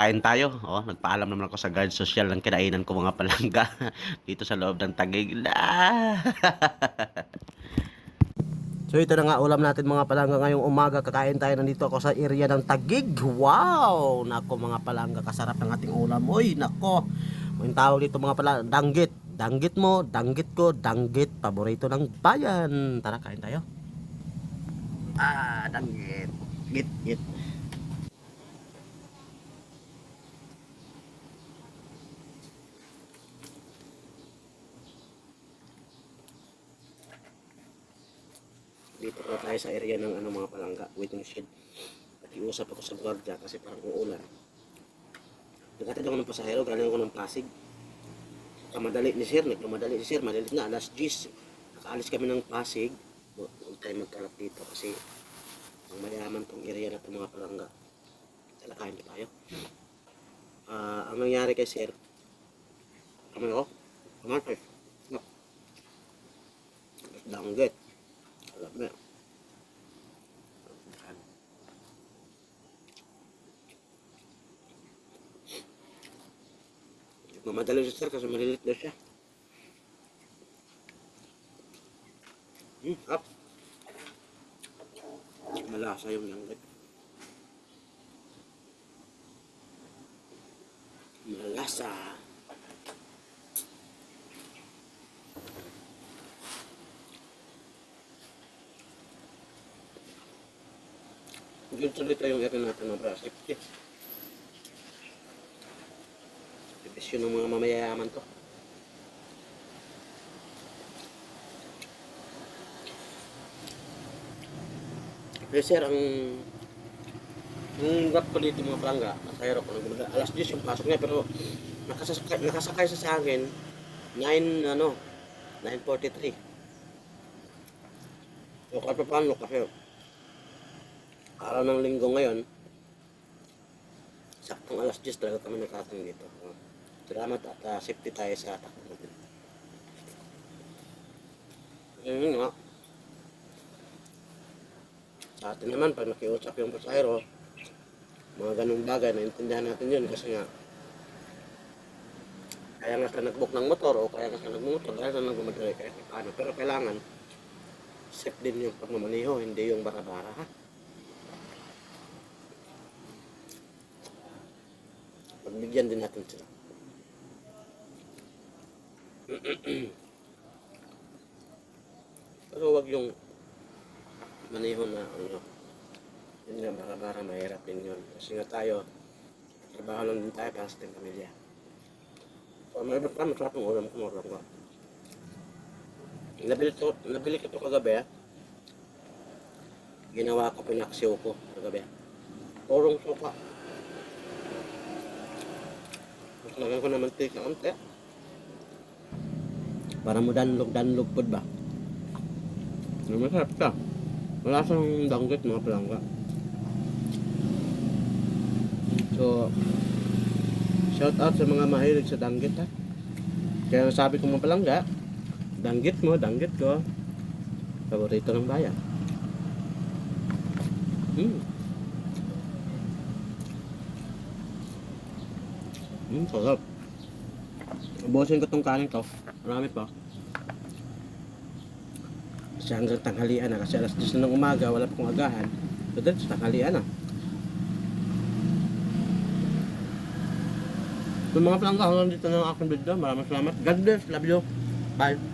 Kain tayo. Oh, nagpaalam naman ako sa guard social ng kinainan ko mga palangga dito sa loob ng tagig. So ito na nga ulam natin mga palangga ngayong umaga. Kakain tayo nandito ako sa area ng tagig. Wow! Nako mga palangga, kasarap ng ating ulam. Uy, nako. Yung tawag dito mga palangga, danggit. Danggit mo, danggit ko, danggit. Paborito ng bayan. Tara, kain tayo. Ah, danggit. Git, git. Dito na tayo sa area ng ano mga palangga waiting shed. Nakiusap ako sa gwardiya kasi parang uulan. Nagkatid ako ng pasahero galing ako ng Pasig. Kamadali ni sir nagkamadali si sir madalit na alas 10 nakaalis kami ng Pasig. Huwag tayo magkalap dito kasi ang mayaman tong area na itong mga palangga. Talakayin pa tayo. Ah, ang nangyari kay sir kami ako kumakas no danggit alam mo yan. Mamadali siya sir kasi malilit na siya. Hmm, up. Malasa yung langgat. Malasa. Yun tuloy tayong area natin ng plastic. Division ng mga mamayayaman to. Pero sir, ang ang rap ko dito mga palangga, masahero ko, nagmula- alas 10 yung pasok niya, pero nakasakay, nakasakay sa akin, 9, ano, 9.43. So, kahit pa araw ng linggo ngayon, saktong alas 10 talaga kami nakatang dito. Salamat at ah, safety tayo sa takbo natin. Yun nga. Sa atin naman, pag nakiusap yung pasahero, mga ganung bagay, naintindihan natin yun kasi nga, kaya nga siya nag-book ng motor o kaya nga siya nag-motor dahil sa nagmamadali kaya paano. Pero kailangan, safe din yung pagmamaniho, hindi yung bara-bara ha. Pagbigyan din natin sila. Pero wag yung maneho na ano, yun nga bara-bara mahirap din yun. Kasi nga tayo, trabaho lang din tayo para sa ating pamilya. So, may iba pa, masarap yung ulam ko, ulam ko. Nabili, to, nabili ko to kagabi, ah. Ginawa ko, pinaksiw ko kagabi. Purong suka. Lagyan ko ng mantika konti. Para mo danlog danlog pod ba? Masarap ka? Wala siyang danggit mga palangga. So, shout out sa mga mahilig sa danggit ha. Kaya sabi ko mga palangga, danggit mo, danggit ko. Paborito ng bayan. Hmm. Hmm, sarap. Ubusin ko tong kanin to. Marami pa. Kasi hanggang tanghalian na. Kasi alas 10 na ng umaga, wala pa kong agahan. So, sa tanghalian na. So, mga palangga, hanggang dito na ang aking video. Maraming salamat. God bless. Love you. Bye.